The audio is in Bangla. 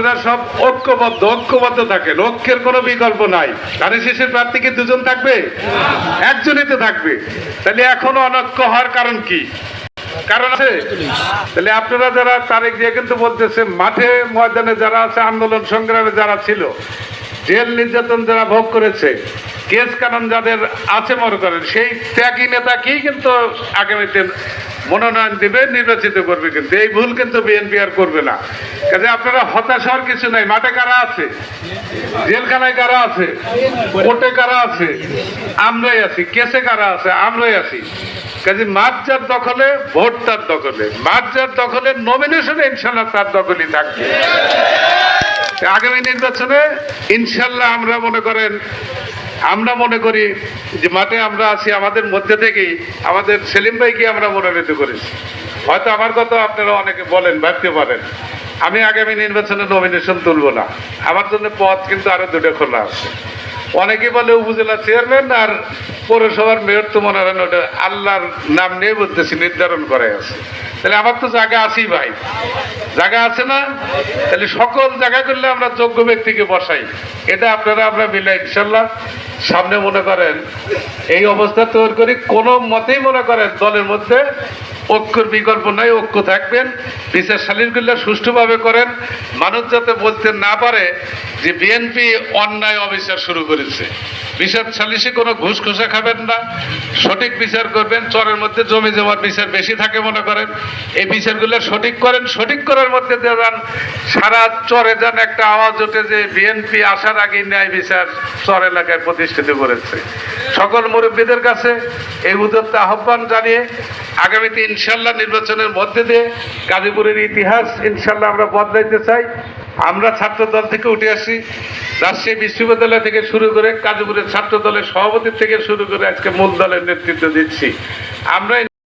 আপনারা সব ঐক্যবদ্ধ ঐক্যবদ্ধ থাকেন। ঐক্যের কোনো বিকল্প নাই। ধারে শেষের প্রার্থী কি দুজন থাকবে? একজনই তো থাকবে। তাহলে এখনও অনৈক্য হওয়ার কারণ কি? কারণ আছে? তাহলে আপনারা যারা তারেক দিয়ে কিন্তু বলতেছে, মাঠে ময়দানে যারা আছে, আন্দোলন সংগ্রামে যারা ছিল, জেল নির্যাতন যারা ভোগ করেছে কেস কানুন যাদের আছে মনে করেন, সেই ত্যাগী নেতাকেই কিন্তু আগামীতে মনোনয়ন দিবে, নির্বাচিত করবে কিন্তু। এই ভুল কিন্তু বিএনপি আর করবে না। কাজে আপনারা হতাশ হওয়ার কিছু নাই। মাঠে কারা আছে? জেলখানায় কারা আছে? কোর্টে কারা আছে? আমরাই আছি। কেসে কারা আছে? আমরাই আছি। কাজে মাঠ যার দখলে ভোট তার দখলে। মাঠ যার দখলে নমিনেশনে ইনশাল্লাহ তার দখলই থাকবে। আগামী নির্বাচনে ইনশাল্লাহ আমরা মনে করেন আমরা মনে করি যে মাঠে আমরা আছি, আমাদের মধ্যে থেকেই আমাদের সেলিম ভাইকে আমরা মনোনীত করেছি। হয়তো আমার কথা আপনারা অনেকে বলেন, ভাবতে পারেন। আমি আগামী নির্বাচনে নমিনেশন তুলব না। আমার জন্য পথ কিন্তু আরও দুটো খোলা আছে। অনেকে বলে উপজেলা চেয়ারম্যান আর পৌরসভার মেয়র তো মনে হয় ওটা আল্লাহর নাম নিয়ে বলতেছি, নির্ধারণ করে আছে। তাহলে আমার তো জায়গা আছেই ভাই। জায়গা আছে না? তাহলে সকল জায়গা করলে আমরা যোগ্য ব্যক্তিকে বসাই। এটা আপনারা আমরা মিলে ইনশাল্লাহ সামনে মনে করেন। এই অবস্থা তৈরি করি। কোনো মতেই মনে করেন দলের মধ্যে ঐক্যর বিকল্প নাই, ঐক্য থাকবেন। বিচার সালিশগুলো সুষ্ঠুভাবে করেন। মানুষ যাতে বলতে না পারে যে বিএনপি অন্যায় অবিচার শুরু করেছে। বিচার সালিশে কোনো ঘুষ ঘুষা খাবেন না। সঠিক বিচার করবেন, চরের মধ্যে জমি জমার বিচার বেশি থাকে মনে করেন। এই বিচারগুলো সঠিক করেন, সঠিক করার মধ্যে দিয়ে যান। সারা চরে যান, একটা আওয়াজ ওঠে যে বিএনপি আসার আগে ন্যায় বিচার চর এলাকায় প্রতিষ্ঠিত করেছে। সকল মুরব্বীদের কাছে এই উদ্যোক্তা আহ্বান জানিয়ে আগামীতে ইনশাল্লাহ নির্বাচনের মধ্যে দিয়ে গাজীপুরের ইতিহাস ইনশাল্লাহ আমরা বদলাইতে চাই। আমরা ছাত্র দল থেকে উঠে আসি। রাজশাহী বিশ্ববিদ্যালয় থেকে শুরু করে গাজীপুরের ছাত্র দলের সভাপতি থেকে শুরু করে আজকে মূল দলের নেতৃত্ব দিচ্ছি। আমরা